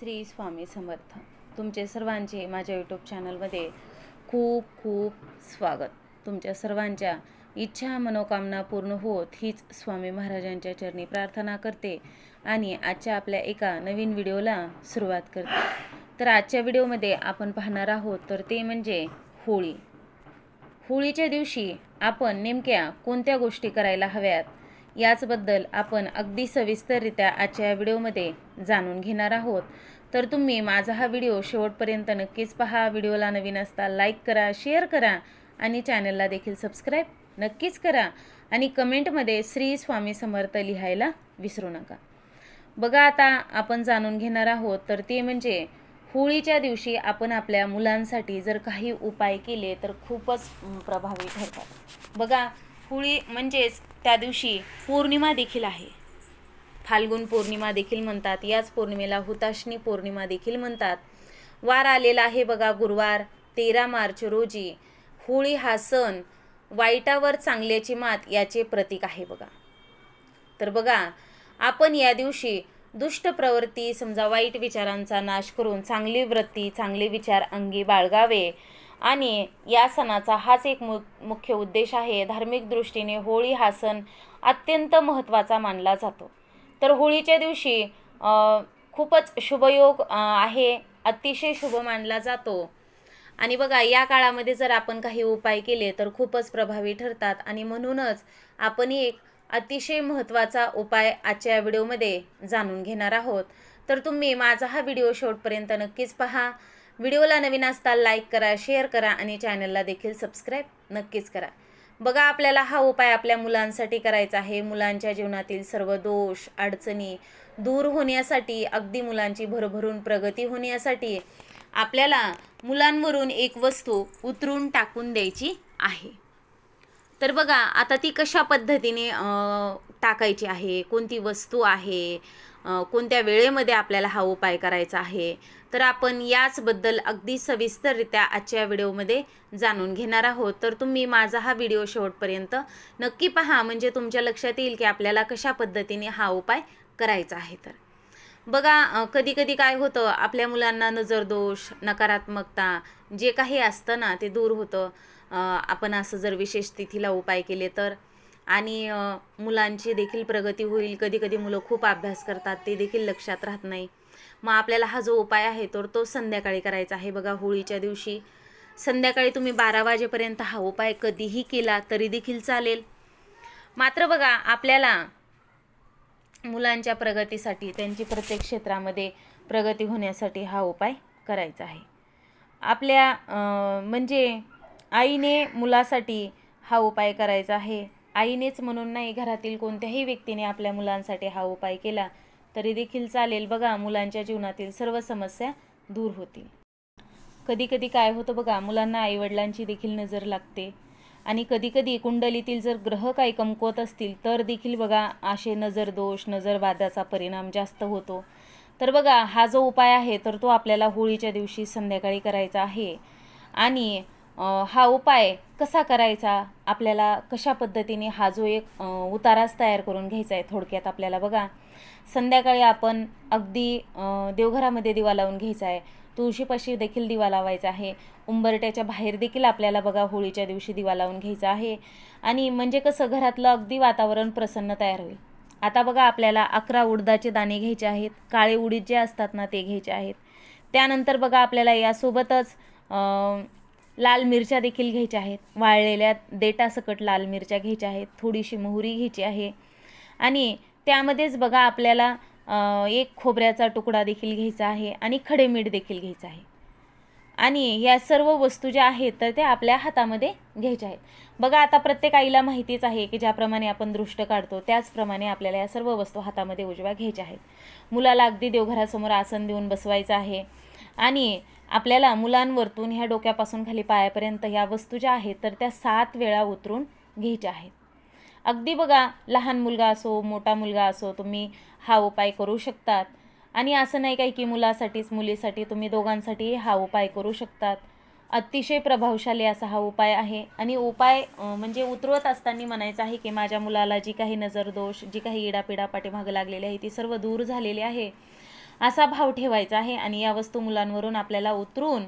श्री स्वामी समर्थ. तुमचे सर्वांचे माझ्या यूट्यूब चॅनलमध्ये खूप खूप स्वागत. तुमच्या सर्वांच्या इच्छा मनोकामना पूर्ण होत हीच स्वामी महाराजांच्या चरणी प्रार्थना करते आणि आजच्या आपल्या एका नवीन व्हिडिओला सुरुवात करते. तर आजच्या व्हिडिओमध्ये आपण पाहणार आहोत तर ते म्हणजे होळी. होळीच्या दिवशी आपण नेमक्या कोणत्या गोष्टी करायला हव्यात? याचबद्दल आपण अगदी सविस्तररित्या आजच्या या व्हिडिओमध्ये जाणून घेणार आहोत. तर तुम्ही माझा हा व्हिडिओ शेवटपर्यंत नक्कीच पहा. व्हिडिओला नवीन असता लाईक करा शेअर करा आणि चॅनलला देखील सबस्क्राईब नक्कीच करा आणि कमेंटमध्ये श्री स्वामी समर्थ लिहायला विसरू नका. बघा आता आपण जाणून घेणार आहोत तर ते म्हणजे होळीच्या दिवशी आपण आपल्या मुलांसाठी जर काही उपाय केले तर खूपच प्रभावी ठरतात. बघा होळी म्हणजेच त्या दिवशी पौर्णिमा देखील आहे. फाल्गुन पौर्णिमा देखील म्हणतात याच पौर्णिमेला हुताशनी पौर्णिमा देखील म्हणतात. वार आलेला आहे बघा गुरुवार तेरा मार्च रोजी. होळी हा सण वाईटावर चांगल्याची मात याचे प्रतीक आहे बघा. तर बघा आपण या दिवशी दुष्ट प्रवृत्ती समजा वाईट विचारांचा नाश करून चांगली वृत्ती चांगले विचार अंगी बाळगावे. आणि या सणाचा हाच एक मु मुख्य उद्देश आहे. धार्मिक दृष्टीने होळी हा सण अत्यंत महत्त्वाचा मानला जातो. तर होळीच्या दिवशी खूपच शुभयोग आहे. अतिशय शुभ मानला जातो. आणि बघा या काळामध्ये जर आपण काही उपाय केले तर खूपच प्रभावी ठरतात. आणि म्हणूनच आपण एक अतिशय महत्त्वाचा उपाय आजच्या या व्हिडिओमध्ये जाणून घेणार आहोत. तर तुम्ही माझा हा व्हिडिओ शेवटपर्यंत नक्कीच पहा. व्हिडिओला नवीन असता लाईक करा शेअर करा आणि चॅनलला देखील सबस्क्राईब नक्कीच करा. बघा आपल्याला हा उपाय आपल्या मुलांसाठी करायचा आहे. मुलांच्या जीवनातील सर्व दोष अडचणी दूर होण्यासाठी अगदी मुलांची भरभरून प्रगती होण्यासाठी आपल्याला मुलांवरून एक वस्तू उतरून टाकून द्यायची आहे. तर बघा आता ती कशा पद्धतीने टाकायची आहे? कोणती वस्तू आहे? कोणत्या वेळेमध्ये आपल्याला हा उपाय करायचा आहे तर आपण याचबद्दल अगदी सविस्तररित्या आजच्या व्हिडिओमध्ये जाणून घेणार आहोत. तर तुम्ही माझा हा व्हिडिओ शेवटपर्यंत नक्की पहा म्हणजे तुमच्या लक्षात येईल की आपल्याला कशा पद्धतीने हा उपाय करायचा आहे तर. बघा कधी कधी काय होतं आपल्या मुलांना नजरदोष नकारात्मकता जे काही असतं ना ते दूर होतं. आपण असं जर विशेष तिथीला उपाय केले तर आणि मुलांची देखील प्रगती होईल. कधी कधी मुलं खूप अभ्यास करतात ते देखील लक्षात राहत नाही. मग आपल्याला हा जो उपाय आहे तर तो संध्याकाळी करायचा आहे. बघा होळीच्या दिवशी संध्याकाळी तुम्ही बारा वाजेपर्यंत हा उपाय कधीही केला तरी देखील चालेल. मात्र बघा आपल्याला मुलांच्या प्रगतीसाठी त्यांची प्रत्येक क्षेत्रामध्ये प्रगती होण्यासाठी हा उपाय करायचा आहे. आपल्या म्हणजे आईने मुलासाठी हा उपाय करायचा आहे. आईनेच म्हणून नाही घरातील कोणत्याही व्यक्तीने आपल्या मुलांसाठी हा उपाय केला तरी देखील चालेल. बघा मुलांच्या जीवनातील सर्व समस्या दूर होतील. कधी कधी काय होतं बघा मुलांना आईवडिलांची देखील नजर लागते. आणि कधीकधी कुंडलीतील जर ग्रह काही कमकुवत असतील तर देखील बघा असे नजरदोष नजरवादाचा परिणाम जास्त होतो. तर बघा हा जो उपाय आहे तर तो आपल्याला होळीच्या दिवशी संध्याकाळी करायचा आहे. आणि हा उपाय कसा करायचा? आपल्याला कशा पद्धतीने हा जो एक उताराच तयार करून घ्यायचा आहे थोडक्यात आपल्याला बघा. संध्याकाळी आपण अगदी देवघरामध्ये दिवा लावून घ्यायचा आहे. तुळशीपाशी देखील दिवा लावायचा आहे. उंबरट्याच्या बाहेर देखील आपल्याला बघा होळीच्या दिवशी दिवा लावून घ्यायचा आहे. आणि म्हणजे कसं घरातलं अगदी वातावरण प्रसन्न तयार होईल. आता बघा आपल्याला अकरा उडदाचे दाणे घ्यायचे आहेत. काळे उडीद जे असतात ना ते घ्यायचे आहेत. त्यानंतर बघा आपल्याला यासोबतच लाल मिरच्या देखील घ्यायच्या आहेत. वाळलेल्या देटासकट लाल मिरच्या घ्यायच्या आहेत. थोडीशी मोहरी घ्यायची आहे. आणि त्यामध्येच बघा आपल्याला एक खोबऱ्याचा तुकडा देखील घ्यायचा आहे आणि खडे मीठ देखील घ्यायचं आहे. आणि या सर्व वस्तू ज्या आहेत तर त्या आपल्या हातामध्ये घ्यायच्या आहेत. बघा आता प्रत्येक आईला माहितीच आहे की ज्याप्रमाणे आपण दृष्ट काढतो त्याचप्रमाणे आपल्याला या सर्व वस्तू हातामध्ये उजव्या घ्यायच्या आहेत. मुलाला अगदी देवघरासमोर आसन देऊन बसवायचं आहे. आणि आपल्याला मुलांवरतून ह्या डोक्यापासून खाली पायापर्यंत ह्या वस्तू ज्या आहेत तर त्या सात वेळा उतरून घ्यायच्या आहेत. अगदी बघा लहान मुलगा असो मोठा मुलगा असो तुम्ही हा उपाय करू शकतात. आणि असं नाही काही की मुलासाठीच मुलीसाठी तुम्ही दोघांसाठी हा उपाय करू शकतात. अतिशय प्रभावशाली असा हा उपाय आहे. आणि उपाय म्हणजे उतरवत असताना म्हणायचं आहे की माझ्या मुलाला जी काही नजरदोष जी काही इडापिडा पाठीमागं लागलेली आहे ती सर्व दूर झालेली आहे. असा भाव ठेवायचा आहे आणि या वस्तू मुलांवरून आपल्याला उतरून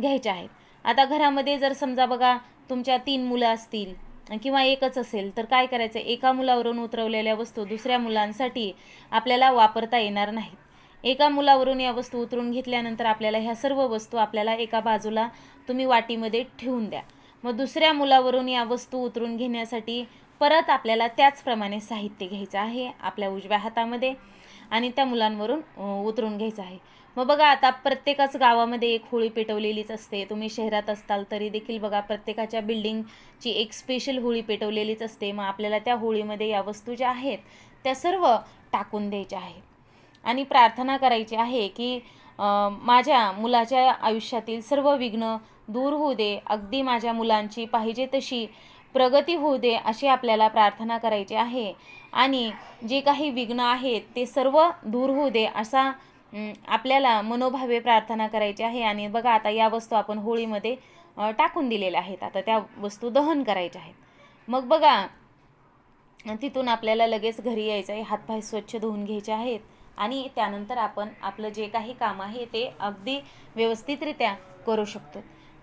घ्यायच्या आहेत. आता घरामध्ये जर समजा बघा तुमच्या तीन मुलं असतील किंवा एकच असेल तर काय करायचं? एका मुलावरून उतरवलेल्या वस्तू दुसऱ्या मुलांसाठी आपल्याला वापरता येणार नाहीत. एका मुलावरून या वस्तू उतरून घेतल्यानंतर आपल्याला ह्या सर्व वस्तू आपल्याला एका बाजूला तुम्ही वाटीमध्ये ठेवून द्या. मग दुसऱ्या मुलावरून या वस्तू उतरून घेण्यासाठी परत आपल्याला त्याचप्रमाणे साहित्य घ्यायचं आहे आपल्या उजव्या हातामध्ये. आणि त्या मुलांवरून उतरून घ्यायचं आहे. मग बघा आता प्रत्येकाच गावामध्ये एक होळी पेटवलेलीच असते. तुम्ही शहरात असताल तरी देखील बघा प्रत्येकाच्या बिल्डिंगची एक स्पेशल होळी पेटवलेलीच असते. मग आपल्याला त्या होळीमध्ये या वस्तू ज्या आहेत त्या सर्व टाकून द्यायच्या आहेत आणि प्रार्थना करायची आहे की माझ्या मुलाच्या आयुष्यातील सर्व विघ्न दूर होऊ दे. अगदी माझ्या मुलांची पाहिजे तशी प्रगती होऊ दे अशी आपल्याला प्रार्थना करायची आहे. आणि जे काही विघ्न आहेत ते सर्व दूर होऊ दे असा आपल्याला मनोभावे प्रार्थना करायची आहे. आणि बघा आता या वस्तू आपण होळीमध्ये टाकून दिलेल्या आहेत. आता त्या वस्तू दहन करायच्या आहेत. मग बघा तिथून आपल्याला लगेच घरी यायचं आहे. हातपाय स्वच्छ धुवून घ्यायचे आहेत. आणि त्यानंतर आपण आपलं जे काही काम आहे ते अगदी व्यवस्थितरित्या करू शकतो.